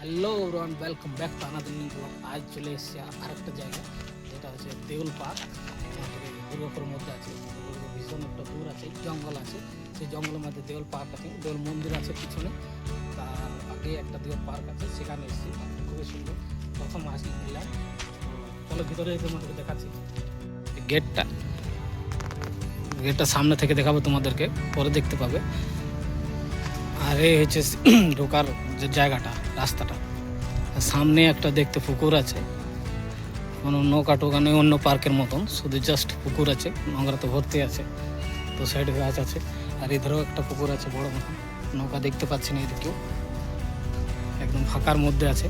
Hello Ron welcome back to another blog আজ চলে এসেছি আরেকটা জায়গা যেটা হচ্ছে দেউল পার্ক। দুর্গাপুরের মধ্যে আছে ভীষণ একটা দূর আছে, জঙ্গল আছে। সেই জঙ্গলের মধ্যে দেউল পার্ক আছে, দেউল মন্দির আছে পিছনে। তার আগে একটা দেউল পার্ক আছে, সেখানে এসেছি। খুবই সুন্দর। প্রথম আসি এলাম। তো চলো ভিতরে তোমাদেরকে দেখাচ্ছি। গেটটা। গেটটা সামনে থেকে দেখাবো তোমাদেরকে, পরে দেখতে পাবে। আর এই হচ্ছে ঢোকার যে জায়গাটা। রাস্তাটা। সামনে একটা দেখতে পুকুর আছে। কোনো নৌকা টোকা নেই, অন্য পার্কের মতন। শুধু জাস্ট পুকুর আছে নোংরা তো ভর্তি আছে। তো সাইডে গাছ আছে। আর এধারেও একটা পুকুর আছে, বড় মতন। নৌকা দেখতে পাচ্ছি না এদিকেও। একদম ফাঁকার মধ্যে আছে।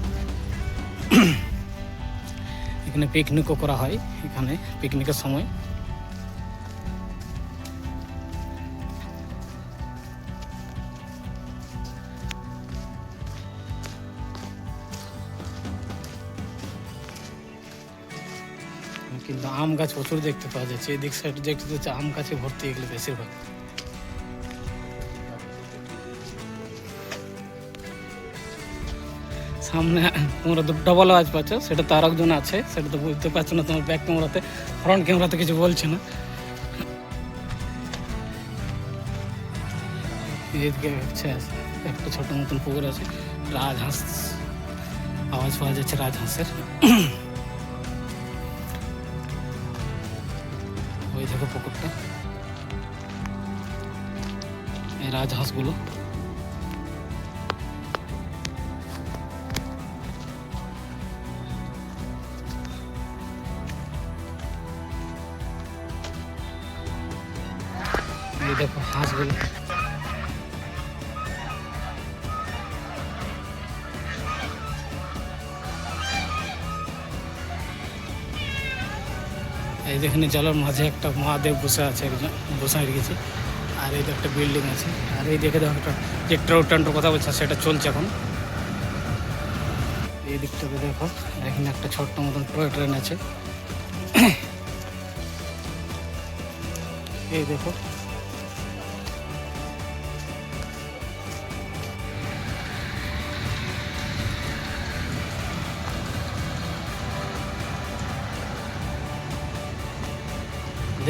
এখানে পিকনিকও করা হয় এখানে পিকনিকের সময়। কিন্তু আম গাছ প্রচুর দেখতে পাওয়া যাচ্ছে। এদিক সাইড দেখতে হচ্ছে আম গাছে ভর্তি এগুলো বেশিরভাগ। সামনে তোমরা ডবল আওয়াজ পাচ্ছ, সেটা তো আর একজন আছে, সেটা তো বুঝতে পারছ না তোমার ব্যাক ক্যামেরাতে ফ্রন্ট ক্যামেরাতে কিছু বলছে না। এদিকে একটা ছোট মতন পুকুর আছে, রাজহাঁস। আওয়াজ পাওয়া যাচ্ছে রাজহাঁসের। ওই দেখো পুকুরটা। এই রাজহাঁসগুলো দেখো হাঁসগুলো। এই যেখানে জলের মাঝে একটা মহাদেব বসে আছে একজন বসে গেছে আর এই একটা বিল্ডিং আছে। আর এই দেখে দেখো একটা যে ট্রাউ টান্টোর কথা বলছে, সেটা চলছে এখন। এই দিকটাতে দেখো, এখানে একটা ছোট্ট মতন টয় ট্রেন আছে। এই দেখো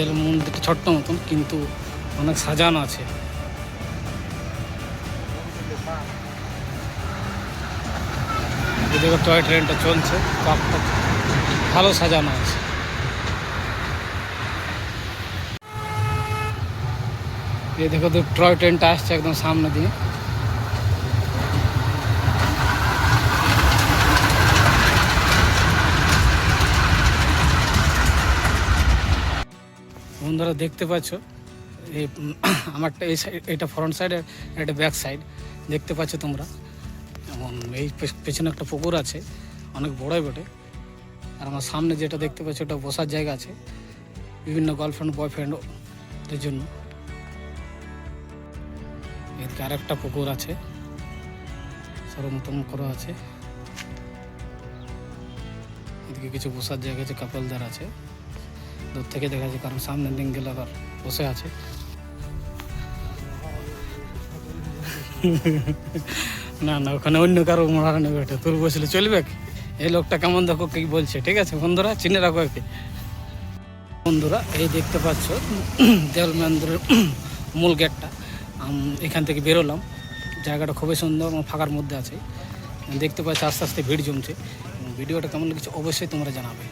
এদের মন্দিরটা ছোট্ট মতন, কিন্তু অনেক সাজানো আছে। এদিকে টয় ট্রেনটা চলছে ভালো সাজানো আছে। এই দেখো তো টয় ট্রেনটা আসছে একদম সামনে দিয়ে। বন্ধুরা দেখতে পাচ্ছ, এই আমারটা এই সাইড এটা ফ্রন্ট সাইড এটা ব্যাক সাইড দেখতে পাচ্ছ তোমরা। এবং এই পেছনে একটা পুকুর আছে, অনেক বড়ই বটে। আর আমার সামনে যেটা দেখতে পাচ্ছ, ওটা বসার জায়গা আছে, বিভিন্ন গার্লফ্রেন্ড বয়ফ্রেন্ডদের জন্য। এদিকে আর একটা পুকুর আছে সরু মতন করা আছে। এদিকে কিছু বসার জায়গা আছে কাপলদের আছে। দূর থেকে দেখা যাচ্ছে, কারণ সামনের দিন গেলে আবার বসে আছে। না না, ওখানে অন্য কারও মারা নেবে, এটা তোর বসলে চলবে? এই লোকটা কেমন দেখো, কি বলছে, ঠিক আছে? বন্ধুরা, চিনে রাখো একে। বন্ধুরা, এই দেখতে পাচ্ছ, দেওয়াল মন্দিরের মূল গেটটা। এখান থেকে বেরোলাম। জায়গাটা খুবই সুন্দর, আমার ফাঁকার মধ্যে আছে। দেখতে পাচ্ছ, আস্তে আস্তে ভিড় জমছে। ভিডিওটা কেমন লেগেছে, অবশ্যই তোমরা জানাবে।